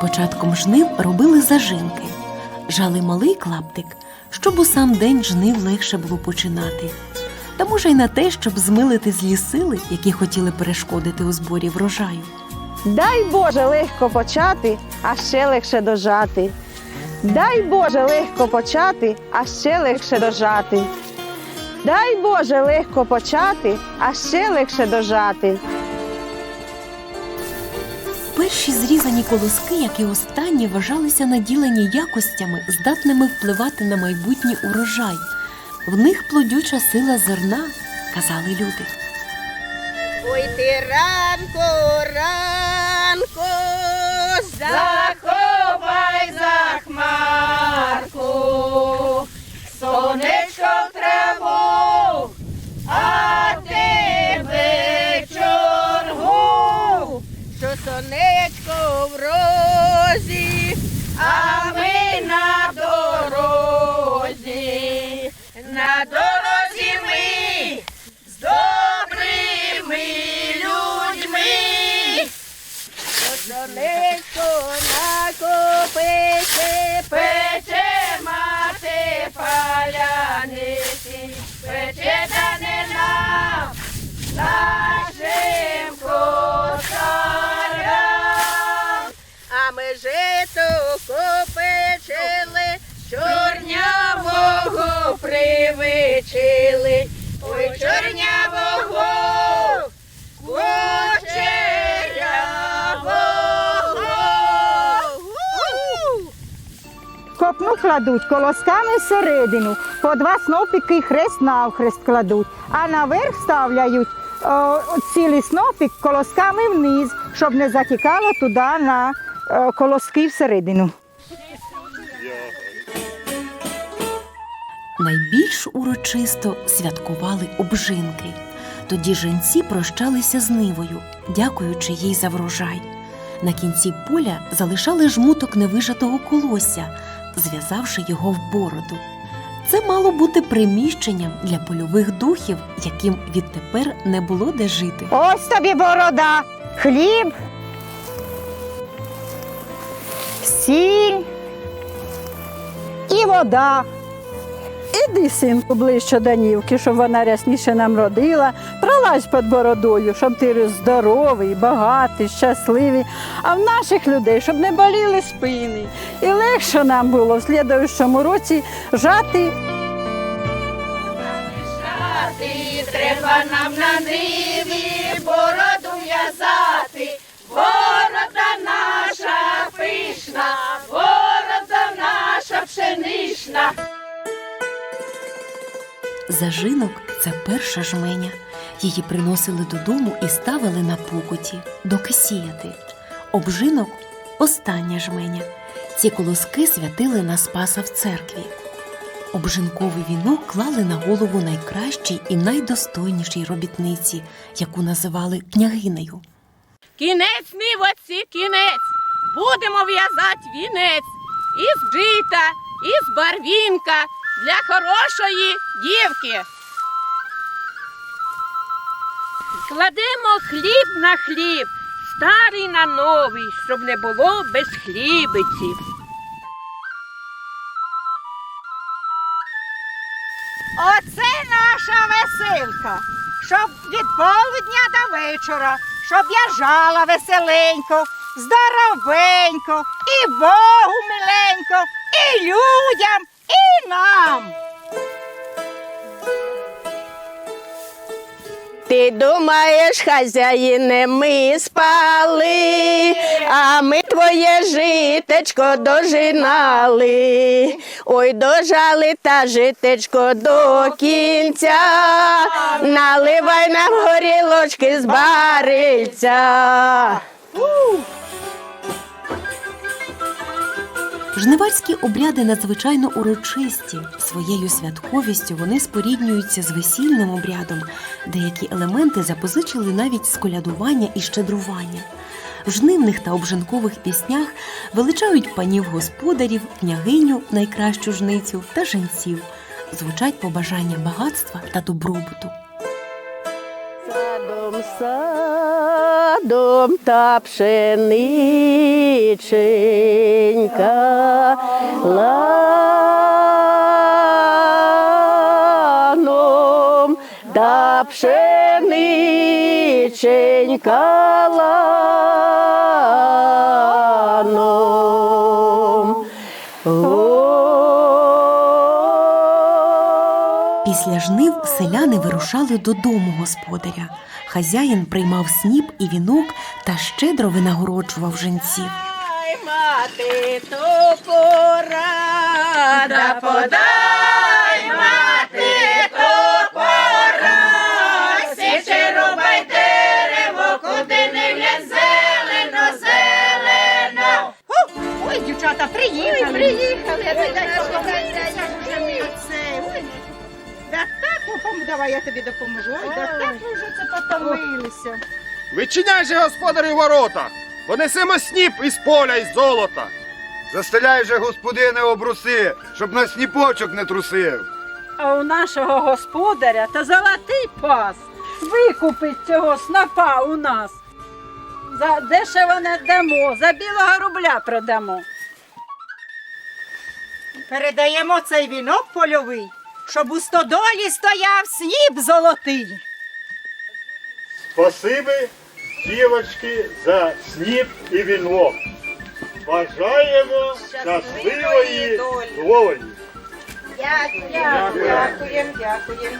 Початком жнив робили зажинки, жали малий клаптик, щоб у сам день жнив легше було починати. Та може й на те, щоб змилити злі сили, які хотіли перешкодити у зборі врожаю. Дай Боже легко почати, а ще легше дожати. Дай Боже легко почати, а ще легше дожати. Дай Боже легко почати, а ще легше дожати. Перші зрізані колоски, як і останні, вважалися наділені якостями, здатними впливати на майбутній урожай. В них плодюча сила зерна, казали люди. Ой ти ранку, ранку, заховай за хмарку, сонечко в траву, а ти вечоргу, що сонечко в розі, а привичили. Ой, чорнявого, кучерявого. Копну кладуть колосками всередину, по два снопики хрест навхрест кладуть, а наверх ставляють о, цілий снопик колосками вниз, щоб не затікало туди на колоски всередину. Найбільш урочисто святкували обжинки. Тоді жінці прощалися з нивою, дякуючи їй за врожай. На кінці поля залишали жмуток невижатого колосся, зв'язавши його в бороду. Це мало бути приміщенням для польових духів, яким відтепер не було де жити. Ось тобі борода, хліб, сіль і вода. Іди, синку, ближче до Нівки, щоб вона рясніше нам родила. Пролазь під бородою, щоб ти здоровий, багатий, щасливий. А в наших людей, щоб не боліли спини. І легше нам було в слідуючому році жати Жати треба нам на ниві бороду в'язати. Борода наша пишна, борода Зажинок це перша жменя. Її приносили додому і ставили на покуті, доки сіяти. Обжинок остання жменя. Ці колоски святили на Спаса в церкві. Обжинковий вінок клали на голову найкращій і найдостойнішій робітниці, яку називали княгинею. Кінець нивоці, кінець. Будемо в'язати вінець із жита, із барвінка для хорошої дівки. Кладемо хліб на хліб, старий на новий, щоб не було без хлібиці. Оце наша веселка, щоб від полудня до вечора, щоб я жала веселенько, здоровенько, і Богу миленько, і людям, і нам. Ти думаєш, хазяїне, ми спали, а ми твоє житечко дожинали. Ой, дожали та житечко до кінця, наливай нам горілочки з барильця. Жниварські обряди надзвичайно урочисті. Своєю святковістю вони споріднюються з весільним обрядом. Деякі елементи запозичили навіть з колядування і щедрування. В жнивних та обжинкових піснях величають панів господарів, княгиню, найкращу жницю та женців. Звучать побажання багатства та добробуту. Сад Садом, садом та пшениченька. Ланом, та пшениченька Після жнив селяни вирушали додому господаря. Хазяїн приймав сніп і вінок та щедро винагороджував жінців. Ай, мати, то порада, подай, мати, то пора, січе рубай дерево, куди не зелено. Ой, дівчата, приїхали. приїхали, пом- давай я тобі допоможу. Ой, так, так ви вже це потомилися. Вичиняй же господарю ворота, понесемо сніп із поля із золота. Застеляй же, господине, обруси, щоб на сніпочок не трусив. А у нашого господаря та золотий пас. Викупить цього снопа у нас. За дешево не дамо, за білого рубля продамо. Передаємо цей вінок польовий, щоб у стодолі стояв сніп золотий. Спасибі, дівочки, за сніп і вінок. Бажаємо щасливої долі. Дякуємо, дякуємо, дякуємо.